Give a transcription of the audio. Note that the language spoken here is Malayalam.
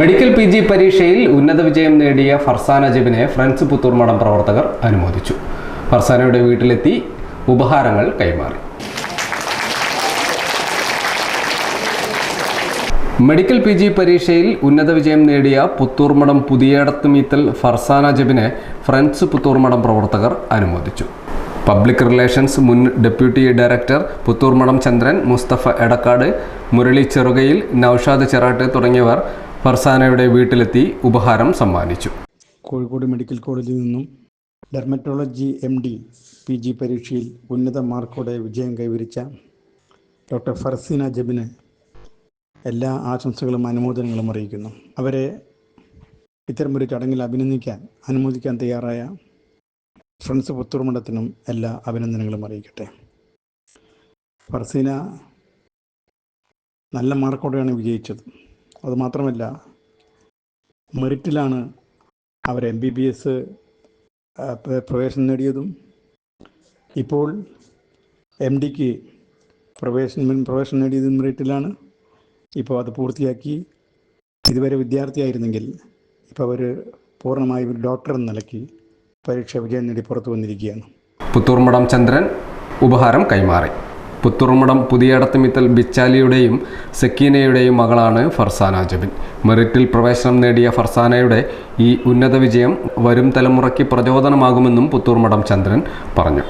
മെഡിക്കൽ പി ജി പരീക്ഷയിൽ ഉന്നത വിജയം നേടിയ ഫർസാന ജബിനെ ഫ്രണ്ട്സ് പുത്തൂർ മഠം പ്രവർത്തകർ അനുമോദിച്ചു. ഫർസാനയുടെ വീട്ടിലെത്തി ഉപഹാരങ്ങൾ കൈമാറി. മെഡിക്കൽ പി ജി പരീക്ഷയിൽ ഉന്നത വിജയം നേടിയ പുത്തൂർമഠം പുതിയടത്ത് മീത്തൽ ഫർസാന ജബിനെ ഫ്രണ്ട്സ് പുത്തൂർമഠം പ്രവർത്തകർ അനുമോദിച്ചു. പബ്ലിക് റിലേഷൻസ് മുൻ ഡെപ്യൂട്ടി ഡയറക്ടർ പുത്തൂർമഠം ചന്ദ്രൻ മുസ്തഫ എടക്കാട് മുരളി ചെറുകയിൽ നൌഷാദ് ചെറാട്ട് തുടങ്ങിയവർ ഫർസാനയുടെ വീട്ടിലെത്തി ഉപഹാരം സമ്മാനിച്ചു. കോഴിക്കോട് മെഡിക്കൽ കോളേജിൽ നിന്നും dermatology M D P G പരീക്ഷയിൽ ഉന്നത മാർക്കോടെ വിജയം കൈവരിച്ച ഡോക്ടർ ഫർസീന ജബിന് എല്ലാ ആശംസകളും അനുമോദനങ്ങളും അറിയിക്കുന്നു. അവരെ ഇത്തരമൊരു ചടങ്ങിൽ അഭിനന്ദിക്കാൻ അനുമോദിക്കാൻ തയ്യാറായ ഫ്രണ്ട്സ് പുത്തൂർമണ്ഡത്തിനും എല്ലാ അഭിനന്ദനങ്ങളും അറിയിക്കട്ടെ. ഫർസീന നല്ല മാർക്കോടെയാണ് വിജയിച്ചത്. അതുമാത്രമല്ല മെറിറ്റിലാണ് അവർ എം ബി ബി എസ് പ്രവേശനം നേടിയതും. ഇപ്പോൾ എം ഡിക്ക് പ്രവേശനം പ്രവേശനം നേടിയതും മെറിറ്റിലാണ്. ഇപ്പോൾ അത് പൂർത്തിയാക്കി. ഇതുവരെ വിദ്യാർത്ഥിയായിരുന്നെങ്കിൽ ഇപ്പോൾ അവർ പൂർണമായും ഒരു ഡോക്ടർ എന്ന നിലയ്ക്ക് പരീക്ഷ വിജയം നേടി പുറത്തു വന്നിരിക്കുകയാണ്. പുത്തൂർമഠം ചന്ദ്രൻ ഉപഹാരം കൈമാറി. പുത്തൂർമഠം പുതിയടത്ത് മിത്തൽ ബിച്ചാലിയുടെയും സക്കീനയുടെയും മകളാണ് ഫർസാന ജബിൻ. മെറിറ്റിൽ പ്രവേശനം നേടിയ ഫർസാനയുടെ ഈ ഉന്നത വിജയം വരും തലമുറയ്ക്ക് പ്രചോദനമാകുമെന്നും പുത്തൂർമഠം ചന്ദ്രൻ പറഞ്ഞു.